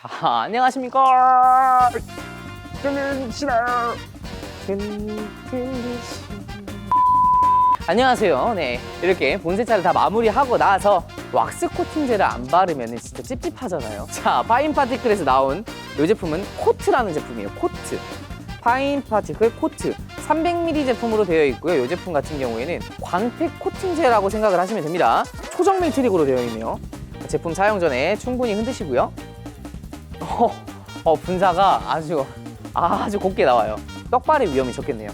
자, 안녕하십니까. 들리시나요? 들리시. 안녕하세요. 네. 이렇게 본세차를 다 마무리하고 나서 왁스 코팅제를 안 바르면 진짜 찝찝하잖아요. 자, 파인 파티클에서 나온 이 제품은 코트라는 제품이에요. 코트. 파인 파티클 코트. 300ml 제품으로 되어 있고요. 이 제품 같은 경우에는 광택 코팅제라고 생각을 하시면 됩니다. 초정밀 트릭으로 되어 있네요. 제품 사용 전에 충분히 흔드시고요. 어, 어, 분사가 아주 아주 곱게 나와요. 떡발의 위험이 적겠네요.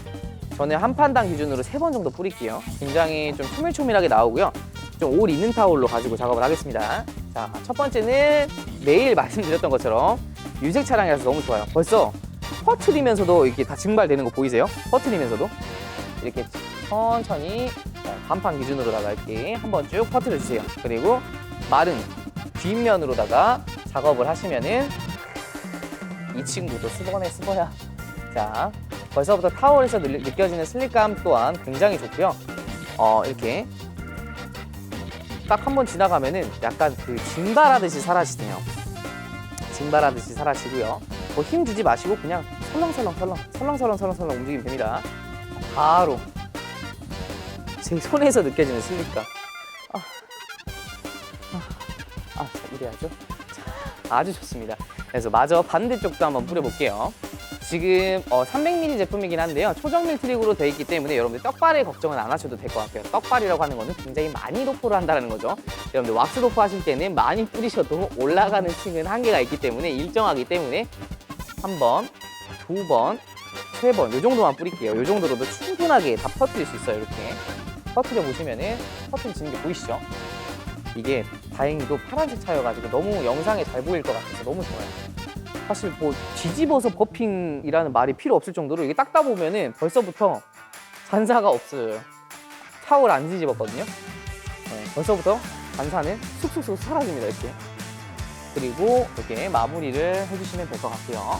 저는 한 판당 기준으로 세 번 정도 뿌릴게요. 굉장히 좀 초밀초밀하게 나오고요. 좀 올 있는 타올로 가지고 작업을 하겠습니다. 자, 첫 번째는 매일 말씀드렸던 것처럼 유색 차량이라서 너무 좋아요. 벌써 퍼트리면서도 이렇게 다 증발되는 거 보이세요? 퍼트리면서도 이렇게 천천히 어, 반판 기준으로다가 이렇게 한번 쭉 퍼트려 주세요. 그리고 마른 뒷면으로다가 작업을 하시면은 이 친구도 수번에 수번야. 자, 벌써부터 타월에서 느- 느껴지는 슬립감 또한 굉장히 좋고요. 어, 이렇게 딱 한 번 지나가면은 약간 그 증발하듯이 사라지네요. 증발하듯이 사라지고요. 뭐 힘 주지 마시고 그냥 설렁설렁 설렁 설렁설렁 설렁 설렁 움직이면 됩니다. 바로 제 손에서 느껴지는 슬립감. 아, 아, 아, 자, 이래야죠. 자, 아주 좋습니다. 그래서 마저 반대쪽도 한번 뿌려볼게요. 지금 어, 300ml 제품이긴 한데요. 초정밀 트릭으로 되어 있기 때문에 여러분들 떡발에 걱정은 안 하셔도 될 것 같아요. 떡발이라고 하는 거는 굉장히 많이 도포를 한다는 거죠. 여러분들 왁스 도포 하실 때는 많이 뿌리셔도 올라가는 층은 한계가 있기 때문에 일정하기 때문에 한 번, 두 번, 세 번, 요 정도만 뿌릴게요. 요 정도로도 충분하게 다 퍼뜨릴 수 있어요. 이렇게 퍼뜨려 보시면은 퍼뜨려지는 게 보이시죠? 이게 다행히도 파란색 차여가지고 너무 영상에 잘 보일 것 같아서 너무 좋아요. 사실 뭐 뒤집어서 버핑이라는 말이 필요 없을 정도로 이게 닦다 보면은 벌써부터 잔사가 없어요. 타월 안 뒤집었거든요. 네, 벌써부터 잔사는 쑥쑥쑥 사라집니다 이렇게. 그리고 이렇게 마무리를 해주시면 될 것 같고요.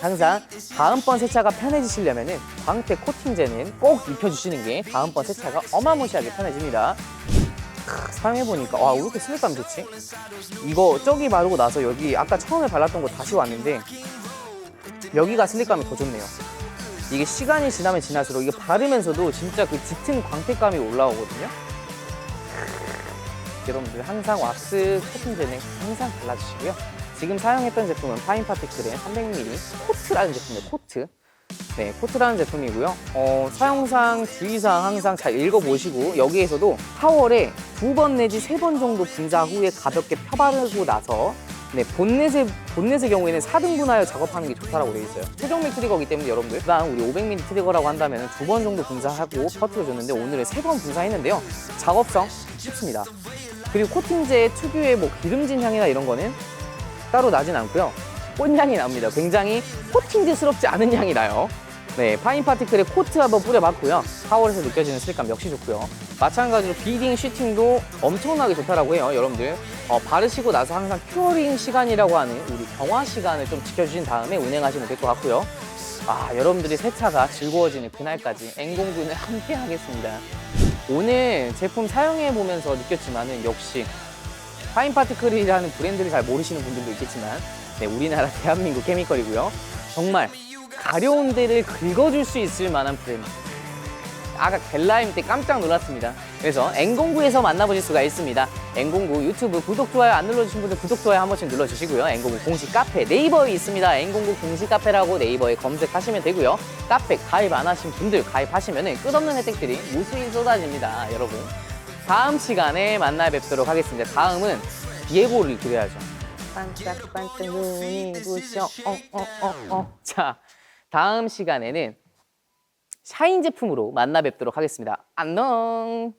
항상 다음번 세차가 편해지시려면은 광택 코팅제는 꼭 입혀주시는 게 다음번 세차가 어마무시하게 편해집니다. 크, 사용해보니까 와 왜 이렇게 슬립감 좋지? 이거 저기 바르고 나서 여기 아까 처음에 발랐던 거 다시 왔는데 여기가 슬립감이 더 좋네요. 이게 시간이 지나면 지날수록 이게 바르면서도 진짜 그 짙은 광택감이 올라오거든요. 여러분들 항상 왁스 코팅제는 항상 발라주시고요. 지금 사용했던 제품은 파인 파티클의 300ml 코트라는 제품이에요. 코트. 네, 코트라는 제품이고요. 어, 사용상 주의사항 항상 잘 읽어보시고 여기에서도 타월에 두 번 내지 세 번 정도 분사 후에 가볍게 펴바르고 나서 네, 본넷의, 본넷의 경우에는 4등분하여 작업하는 게 좋다라고 되어 있어요. 최종밀 트리거기 때문에 여러분들 그다음 우리 500mm 트리거라고 한다면 두 번 정도 분사하고 퍼트려줬는데 오늘은 세 번 분사했는데요. 작업성 쉽습니다. 그리고 코팅제 특유의 뭐 기름진 향이나 이런 거는 따로 나진 않고요. 꽃향이 납니다. 굉장히 코팅제스럽지 않은 향이 나요. 네, 파인 파티클에 코트 한번 뿌려봤고요. 타월에서 느껴지는 슬감 역시 좋고요. 마찬가지로 비딩, 쉬팅도 엄청나게 좋다라고 해요. 여러분들 어, 바르시고 나서 항상 큐어링 시간이라고 하는 우리 경화 시간을 좀 지켜주신 다음에 운행하시면 될 것 같고요. 아, 여러분들이 세차가 즐거워지는 그날까지 N공군을 함께 하겠습니다. 오늘 제품 사용해 보면서 느꼈지만은 역시 파인 파티클이라는 브랜드를 잘 모르시는 분들도 있겠지만 네, 우리나라 대한민국 케미컬이고요. 정말 가려운 데를 긁어줄 수 있을 만한 브랜드. 아까 갤라임 때 깜짝 놀랐습니다. 그래서 N공구에서 만나보실 수가 있습니다. N공구 유튜브 구독, 좋아요 안 눌러주신 분들 구독, 좋아요 한 번씩 눌러주시고요. N공구 공식 카페 네이버에 있습니다. N공구 공식 카페라고 네이버에 검색하시면 되고요. 카페 가입 안 하신 분들 가입하시면 끝없는 혜택들이 무수히 쏟아집니다. 여러분. 다음 시간에 만나 뵙도록 하겠습니다. 다음은 예고를 드려야죠. 반짝반짝 눈이 부셔 어어어 어. 자 다음 시간에는 샤인 제품으로 만나 뵙도록 하겠습니다. 안녕.